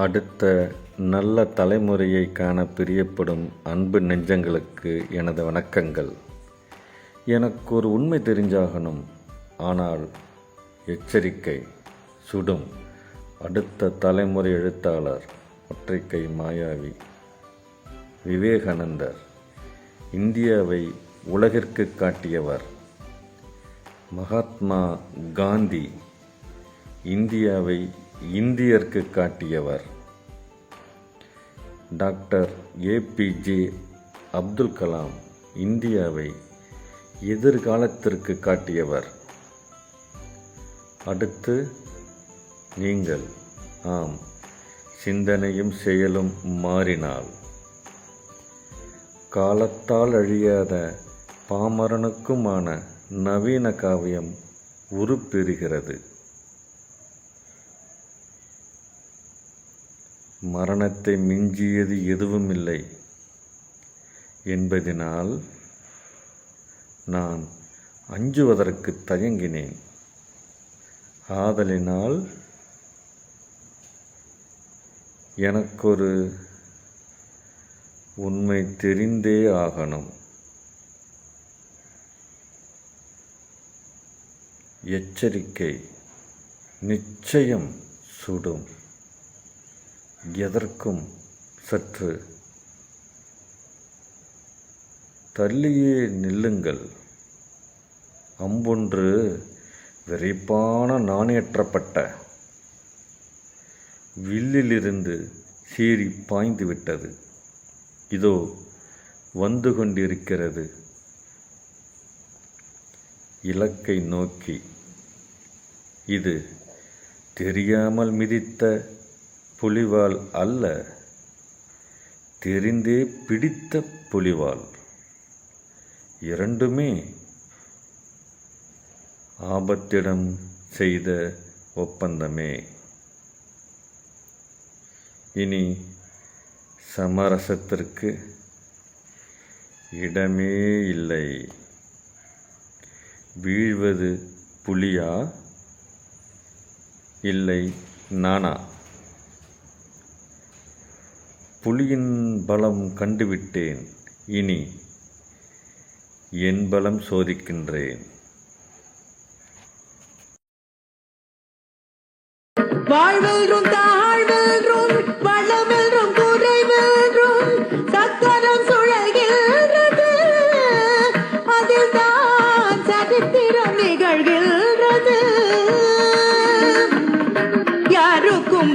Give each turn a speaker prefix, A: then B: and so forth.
A: அடுத்த நல்ல தலைமுறையை காண பிரியப்படும் அன்பு நெஞ்சங்களுக்கு எனது வணக்கங்கள். எனக்கு ஒரு உண்மை தெரிஞ்சாகணும். ஆனால் எச்சரிக்கை சுடும். அடுத்த தலைமுறை எழுத்தாளர் ஒற்றைக்கை மாயாவி விவேகானந்தர் இந்தியாவை உலகிற்கு காட்டியவர் மகாத்மா காந்தி இந்தியாவை இந்தியர்க்கு காட்டியவர். டாக்டர் ஏபிஜே அப்துல் கலாம் இந்தியாவை எதிர்காலத்திற்கு காட்டியவர். அடுத்து நீங்கள் ஆம் சிந்தனையும் செயலும் மாறினால். காலத்தால் அழியாத பாமரனுக்குமான நவீன காவியம் உருப்பெறுகிறது. மரணத்தை மிஞ்சியது எதுவும் இல்லை என்பதினால் நான் அஞ்சுவதற்கு தயங்கினேன். ஆதலினால் எனக்கொரு உண்மை தெரிந்தே ஆகணும். எச்சரிக்கை நிச்சயம் சுடும். எதற்கும் சற்று தள்ளியே நில்லுங்கள். அம்பொன்று விரைப்பான நாணேற்றப்பட்ட. வில்லிலிருந்து சீறி பாய்ந்து விட்டது. இதோ வந்து கொண்டிருக்கிறது. இலக்கை நோக்கி. இது தெரியாமல் மிதித்த புலிவால் அல்ல தெரிந்தே பிடித்த புலிவால். இரண்டுமே ஆபத்திடம் செய்த ஒப்பந்தமே. இனி சமரசத்திற்கு இடமே இல்லை. வீழ்வது புலியா? இல்லை நானா? புலியின் பலம் கண்டுவிட்டேன். இனி என் பலம் சோதிக்கின்றேன்.
B: வாழ்வென்றும் தாழ்வென்றும் வளமென்றும் குறைவென்றும் சக்கரம் சுழல்கின்றது. அதில் தான் சரித்திரம் நிகழ்கின்றது. யாருக்கும்